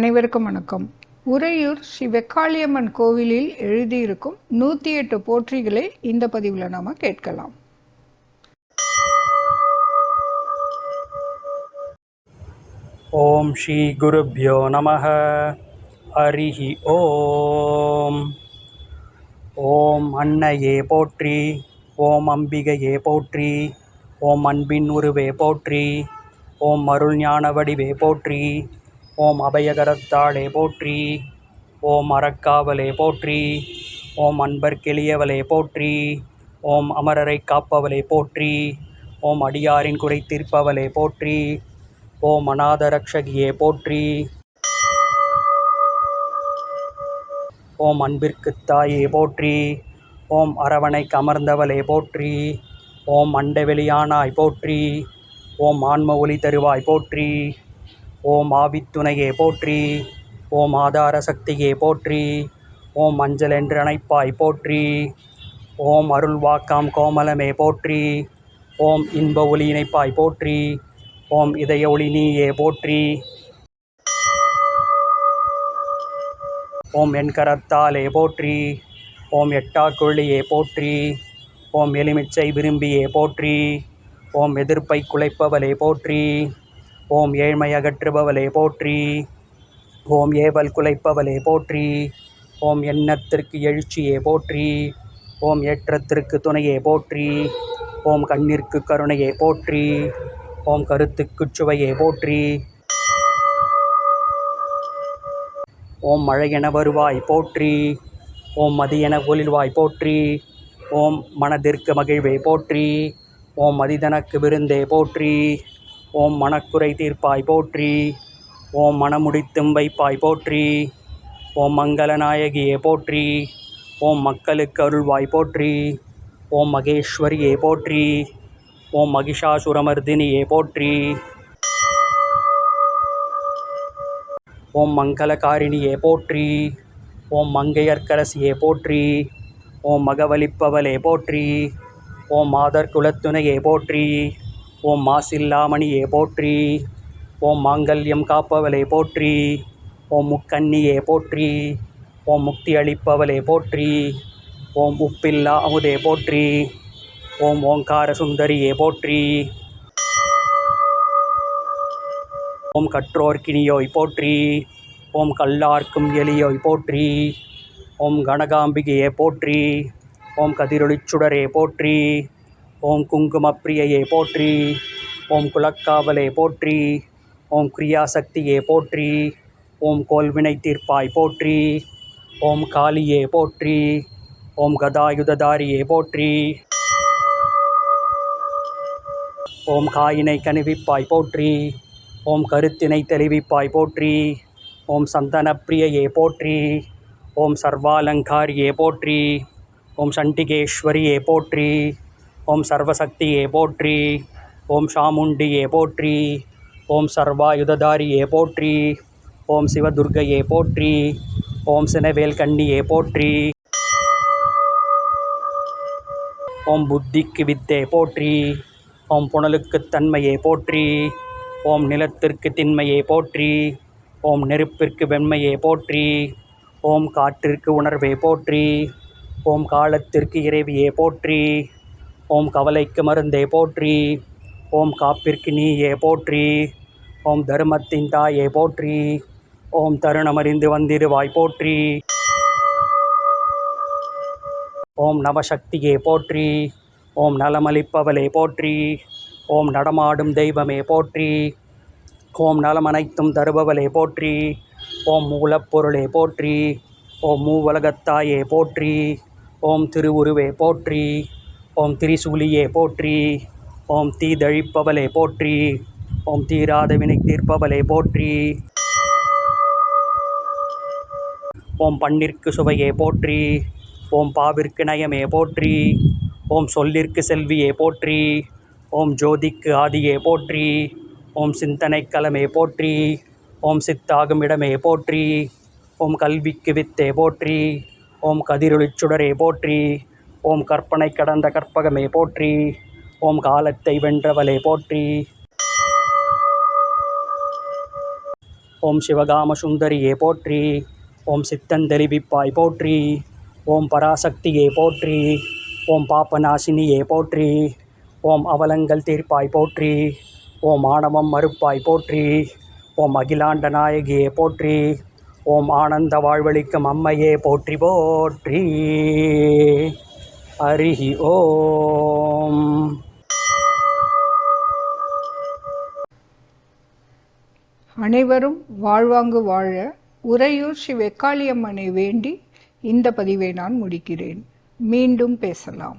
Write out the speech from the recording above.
அனைவருக்கும் வணக்கம். உறையூர் ஸ்ரீ வெக்காளியம்மன் கோவிலில் எழுதியிருக்கும் நூற்றி எட்டு போற்றிகளை இந்த பதிவில் நாம் கேட்கலாம். ஓம் ஸ்ரீ குருப்யோ நம அரிஹி ஓம். ஓம் அன்னையே போற்றி ஓம் அம்பிகையே போற்றி ஓம் அன்பின் உருவே போற்றி ஓம் அருள் ஞான வடிவே போற்றி ஓம் அபயகரத்தாளே போற்றி ஓம் அறக்காவலே போற்றி ஓம் அன்பர் கிளியவளே போற்றி ஓம் அமரரை காப்பவளே போற்றி ஓம் அடியாரின் குறை தீர்ப்பவளே போற்றி ஓம் அநாதரக்ஷகியே போற்றி. ஓம் அன்பிற்கு தாயே போற்றி ஓம் அரவணை கமர்ந்தவளே போற்றி ஓம் அண்டவெளியானாய் போற்றி ஓம் ஆன்ம ஒளி தருவாய் போற்றி. ஓம் ஆவித்துணையே போற்றி ஓம் ஆதார சக்தியே போற்றி ஓம் மஞ்சள் என்று அணைப்பாய் போற்றி ஓம் அருள் வாக்காம் கோமலமே போற்றி ஓம் இன்ப ஒளி இணைப்பாய் போற்றி ஓம் இதய ஒளி நீயே போற்றி. ஓம் என் கரத்தாலே போற்றி ஓம் எட்டாக்குள்ளியே போற்றி ஓம் எலுமிச்சை விரும்பியே போற்றி ஓம் எதிர்ப்பை குலைப்பவளே போற்றி. ஓம் ஏழ்மை அகற்றுபவளே போற்றி. ஓம் ஏவல் குலைப்பவளே போற்றி. ஓம் எண்ணத்திற்கு எழுச்சியே போற்றி. ஓம் ஏற்றத்திற்கு துணையே போற்றி. ஓம் கண்ணிற்கு கருணையே போற்றி. ஓம் கருத்துக்குச் சுவையே போற்றி. ஓம் மழையென வருவாய் போற்றி. ஓம் மதியென ஒளிர்வாய் போற்றி. ஓம் மனதிற்கு மகிழ்வே போற்றி. ஓம் மதிதனக்கு விருந்தே போற்றி. ஓம் மனக்குறை தீர்ப்பாய் போற்றி. ஓம் மனமுடித்தும் வைப்பாய் போற்றி. ஓம் மங்களநாயகியே போற்றி. ஓம் மக்களுக்கு அருள்வாய் போற்றி. ஓம் மகேஸ்வரியே போற்றி. ஓம் மகிஷாசுரமர்தினியே போற்றி. ஓம் மங்களகாரிணியே போற்றி. ஓம் மங்கையர்க்கரசியே போற்றி. ஓம் மகவலிப்பவளே போற்றி. ஓம் மாதர் குலத்துணையே போற்றி. ஓம் மாசில்லாமணியே போற்றி. ஓம் மாங்கல்யம் காப்பவளே போற்றி. ஓம் முக்கன்னியே போற்றி. ஓம் முக்தி அளிப்பவளே போற்றி. ஓம் உப்பில்லா அமுதே போற்றி. ஓம் ஓங்கார சுந்தரியே போற்றி. ஓம் கற்றோர்க்கினியோய் போற்றி. ஓம் கல்லார்க்கும் எலியோய் போற்றி. ஓம் கனகாம்பிகையே போற்றி. ஓம் கதிரொளிச்சுடரே போற்றி. ஓம் குங்குமப்பிரியையே போற்றி ஓம் குலக்காவலே போற்றி ஓம் கிரியாசக்தியே போற்றி ஓம் கோல்வினை தீர்ப்பாய் போற்றி ஓம் காளியே போற்றி ஓம் கதாயுததாரியே போற்றி ஓம் காயினை கணிவிப்பாய் போற்றி ஓம் கருத்தினை தெளிவிப்பாய் போற்றி ஓம் சந்தனப்பிரியையே போற்றி ஓம் சர்வாலங்காரியே போற்றி ஓம் சண்டிகேஸ்வரியே போற்றி ஓம் சர்வசக்தியே போற்றி ஓம் சாமுண்டியே போற்றி ஓம் சர்வாயுததாரியே போற்றி ஓம் சிவதுர்கையே போற்றி ஓம் சினவேல் கண்ணியே போற்றி ஓம் புத்திக்கு வித்தே போற்றி ஓம் புனலுக்கு தன்மையே போற்றி ஓம் நிலத்திற்கு திண்மையே போற்றி ஓம் நெருப்பிற்கு வெண்மையே போற்றி ஓம் காற்றிற்கு உணர்வே போற்றி ஓம் காலத்திற்கு இறைவியே போற்றி ஓம் கவலைக்கு மருந்தே போற்றி ஓம் காப்பிற்கு நீயே போற்றி ஓம் தர்மத்தின் தாயே போற்றி ஓம் தருணமறிந்து வந்திருவாய் போற்றி. ஓம் நவசக்தியே போற்றி ஓம் நலமளிப்பவளே போற்றி ஓம் நடமாடும் தெய்வமே போற்றி ஓம் நலமனைத்தும் தருபவளே போற்றி ஓம் மூலப்பொருளே போற்றி ஓம் மூவலகத்தாயே போற்றி ஓம் திருவுருவே போற்றி. ஓம் திரிசூலியே போற்றி ஓம் தீ தழிப்பவலே போற்றி ஓம் தீராதவினை தீர்ப்பவலே போற்றி. ஓம் பண்ணிற்கு சுவையே போற்றி ஓம் பாவிற்கு நயமே போற்றி ஓம் சொல்லிற்கு செல்வியே போற்றி ஓம் ஜோதிக்கு ஆதியே போற்றி ஓம் சிந்தனை கலமே போற்றி ஓம் சித்தாகும் இடமே போற்றி ஓம் கல்விக்கு வித்தே போற்றி ஓம் கதிரொளிச்சுடரே போற்றி. ஓம் கற்பனை கடந்த கற்பகமே போற்றி. ஓம் காலத்தை வென்றவளே போற்றி. ஓம் சிவகாம சுந்தரியே போற்றி. ஓம் சித்தந்தெளிவிப்பாய் போற்றி. ஓம் பராசக்தியே போற்றி. ஓம் பாப்பநாசினியே போற்றி. ஓம் அவலங்கள் தீர்ப்பாய் போற்றி. ஓம் ஆணவம் மறுப்பாய் போற்றி. ஓம் அகிலாண்ட நாயகியே போற்றி. ஓம் ஆனந்த வாழ்வழிக்கும் அம்மையே போற்றி போற்றி. ஹரிஹி ஓம் அனைவரும் வாழ்வாங்கு வாழ உறையூர் ஸ்ரீ வெக்காளியம்மனை வேண்டி இந்த பதிவை நான் முடிக்கிறேன். மீண்டும் பேசலாம்.